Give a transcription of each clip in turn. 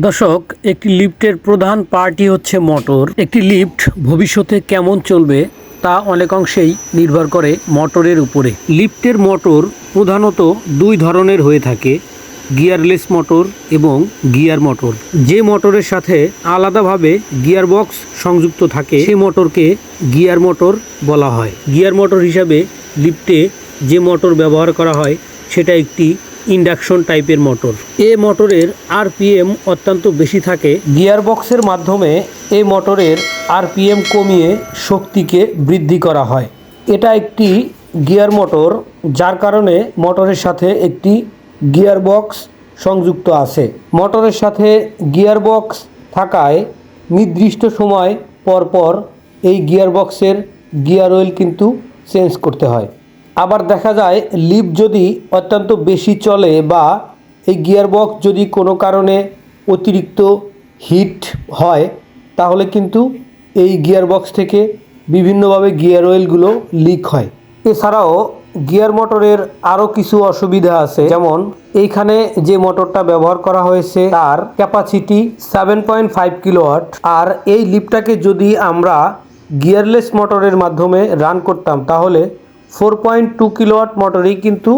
দর্শক, একটি লিফটের প্রধান পার্টি হচ্ছে মোটর। একটি লিফট ভবিষ্যতে কেমন চলবে তা অনেকাংশেই নির্ভর করে মোটরের উপরে। লিফটের মোটর প্রধানত দুই ধরনের হয়ে থাকে, গিয়ারলেস মোটর এবং গিয়ার মোটর। যে মোটরের সাথে আলাদাভাবে গিয়ার বক্স সংযুক্ত থাকে সেই মোটরকে গিয়ার মোটর বলা হয়। গিয়ার মোটর হিসাবে লিফটে যে মোটর ব্যবহার করা হয়, সেটা একটি ইন্ডাকশন টাইপের মোটর। এ মোটরের আরপিএম অত্যন্ত বেশি থাকে। গিয়ার বক্সের মাধ্যমে এই মোটরের আরপিএম কমিয়ে শক্তিকে বৃদ্ধি করা হয়। এটা একটি গিয়ার মোটর, যার কারণে মোটরের সাথে একটি গিয়ার বক্স সংযুক্ত আছে। মোটরের সাথে গিয়ার বক্স থাকায় নির্দিষ্ট সময় পর পর এই গিয়ার বক্সের গিয়ার অয়েল কিন্তু চেঞ্জ করতে হয়। আবার দেখা যায়, লিফট যদি অত্যন্ত বেশি চলে বা এই গিয়ার বক্স যদি কোনো কারণে অতিরিক্ত হিট হয়, তাহলে কিন্তু এই গিয়ার বক্স থেকে বিভিন্নভাবে গিয়ার অয়েলগুলো লিক হয়। এছাড়াও গিয়ার মোটরের আরও কিছু অসুবিধা আছে, যেমন এইখানে যে মোটরটা ব্যবহার করা হয়েছে তার capacity seven point five kilowatt, আর এই লিপটাকে যদি আমরা গিয়ারলেস মোটরের মাধ্যমে রান করতাম, তাহলে ফোর পয়েন্ট টু কিলোওয়াট মোটরেই কিন্তু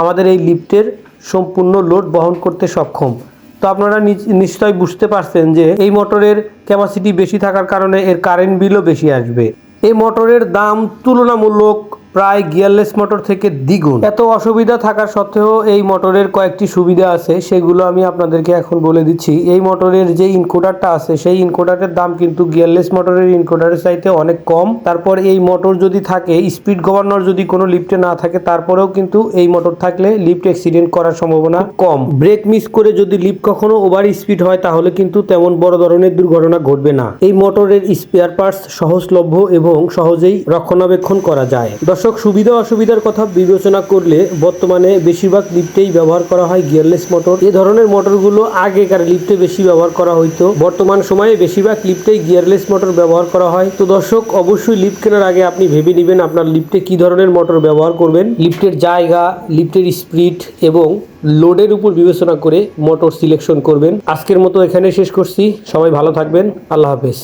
আমাদের এই লিফ্টের সম্পূর্ণ লোড বহন করতে সক্ষম। তো আপনারা নিশ্চয় বুঝতে পারছেন যে এই মোটরের ক্যাপাসিটি বেশি থাকার কারণে এর কারেন্ট বিলও বেশি আসবে। এই মোটরের দাম তুলনামূলক প্রায় গিয়ারলেস মোটর থেকে দ্বিগুণ। এত অসুবিধা থাকার সত্ত্বেও এই মোটরের কয়েকটি সুবিধা আছে, সেগুলো আমি আপনাদেরকে এখন বলে দিচ্ছি। এই মোটরের যে ইনকোডারটা আছে, সেই ইনকোডারের দাম কিন্তু গিয়ারলেস মোটরের ইনকোডারের চাইতে অনেক কম। তারপর এই মোটর যদি থাকে, স্পিড গভর্নর যদি কোনো লিফটে না থাকে, তারপরেও কিন্তু এই মোটর থাকলে লিফট অ্যাক্সিডেন্ট করার সম্ভাবনা কম। ব্রেক মিস করে যদি লিফট কখনো ওভার স্পিড হয়, তাহলে কিন্তু তেমন বড় ধরনের দুর্ঘটনা ঘটবে না। এই মোটরের স্পেয়ার পার্টস সহজলভ্য এবং সহজেই রক্ষণাবেক্ষণ করা যায়। দর্শক, সুবিধা অসুবিধার কথা বিবেচনা করলে বর্তমানে বেশিরভাগ লিফটেই ব্যবহার করা হয় গিয়ারলেস মোটর। এই ধরনের মোটরগুলো আগেকার লিফটে বেশি ব্যবহার করা হইতো। বর্তমান সময়ে বেশিরভাগ লিফটেই গিয়ারলেস মোটর ব্যবহার করা হয়। তো দর্শক, অবশ্যই লিফট কেনার আগে আপনি ভেবে নেবেন আপনার লিফটে কি ধরনের মোটর ব্যবহার করবেন। লিফটের জায়গা, লিফটের স্পিড এবং লোডের উপর বিবেচনা করে মোটর সিলেকশন করবেন। আজকের মতো এখানে শেষ করছি। সবাই ভালো থাকবেন। আল্লাহ হাফেজ।